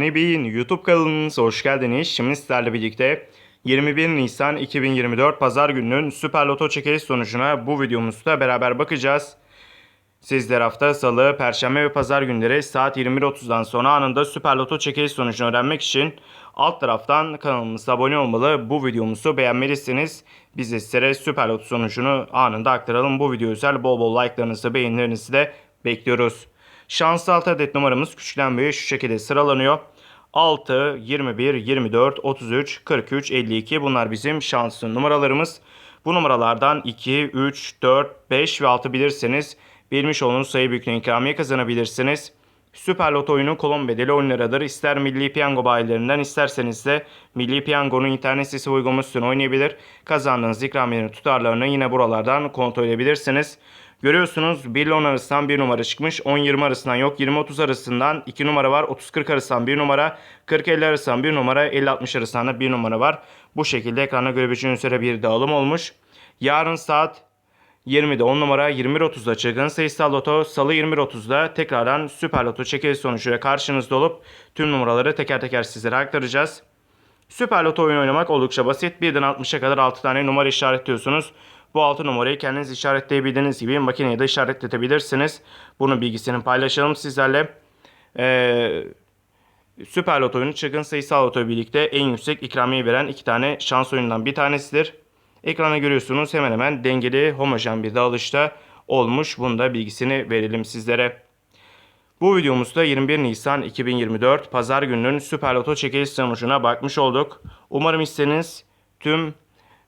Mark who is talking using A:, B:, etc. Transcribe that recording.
A: Fani Bey'in YouTube kanalınıza hoş geldiniz. Şimdi sizlerle birlikte 21 Nisan 2024 Pazar gününün Süper Loto çekiliş sonucuna bu videomuzda beraber bakacağız. Sizler hafta Salı, Perşembe ve Pazar günleri saat 21.30'dan sonra anında Süper Loto çekiliş sonucunu öğrenmek için alt taraftan kanalımıza abone olmalı. Bu videomuzu beğenmelisiniz. Biz de sizlere Süper Loto sonucunu anında aktaralım. Bu video özel bol bol like'larınızı, beğenilerinizi de bekliyoruz. Şanslı 6 adet numaramız küçükten büyüğe şu şekilde sıralanıyor. 6, 21, 24, 33, 43, 52 bunlar bizim şanslı numaralarımız. Bu numaralardan 2, 3, 4, 5 ve 6 bilirseniz bilmiş olduğunuz sayı büyüklüğüne ikramiye kazanabilirsiniz. Süper Loto oyunu kolon bedeli 10 liradır. İster Milli Piyango bayilerinden isterseniz de Milli Piyango'nun internet sitesi uygulamasını oynayabilir. Kazandığınız ikramiyelerin tutarlarını yine buralardan kontrol edebilirsiniz. Görüyorsunuz 1 ile 10 arasından 1 numara çıkmış. 10-20 arasından yok. 20-30 arasından 2 numara var. 30-40 arasından 1 numara. 40-50 arasından 1 numara. 50-60 arasından da 1 numara var. Bu şekilde ekrana görebileceğiniz üzere bir dağılım olmuş. Yarın saat 20'de 10 numara 21.30'da çılgın sayısal loto salı 21.30'da tekrardan süper loto çekiliş sonucuyla karşınızda olup tüm numaraları teker teker sizlere aktaracağız. Süper Loto oyunu oynamak oldukça basit. 1'den 60'a kadar 6 tane numara işaretliyorsunuz. Bu 6 numarayı kendiniz işaretleyebildiğiniz gibi makineye de işaretletebilirsiniz. Bunun bilgisini paylaşalım sizlerle. Ee, Süper Loto oyunu çılgın sayısal loto birlikte en yüksek ikramiye veren iki tane şans oyunundan bir tanesidir. Ekrana görüyorsunuz hemen hemen dengeli homojen bir dağılışta olmuş. Bunun da bilgisini verelim sizlere. Bu videomuzda 21 Nisan 2024 Pazar gününün Süper Loto çekiliş sonucuna bakmış olduk. Umarım istediğiniz tüm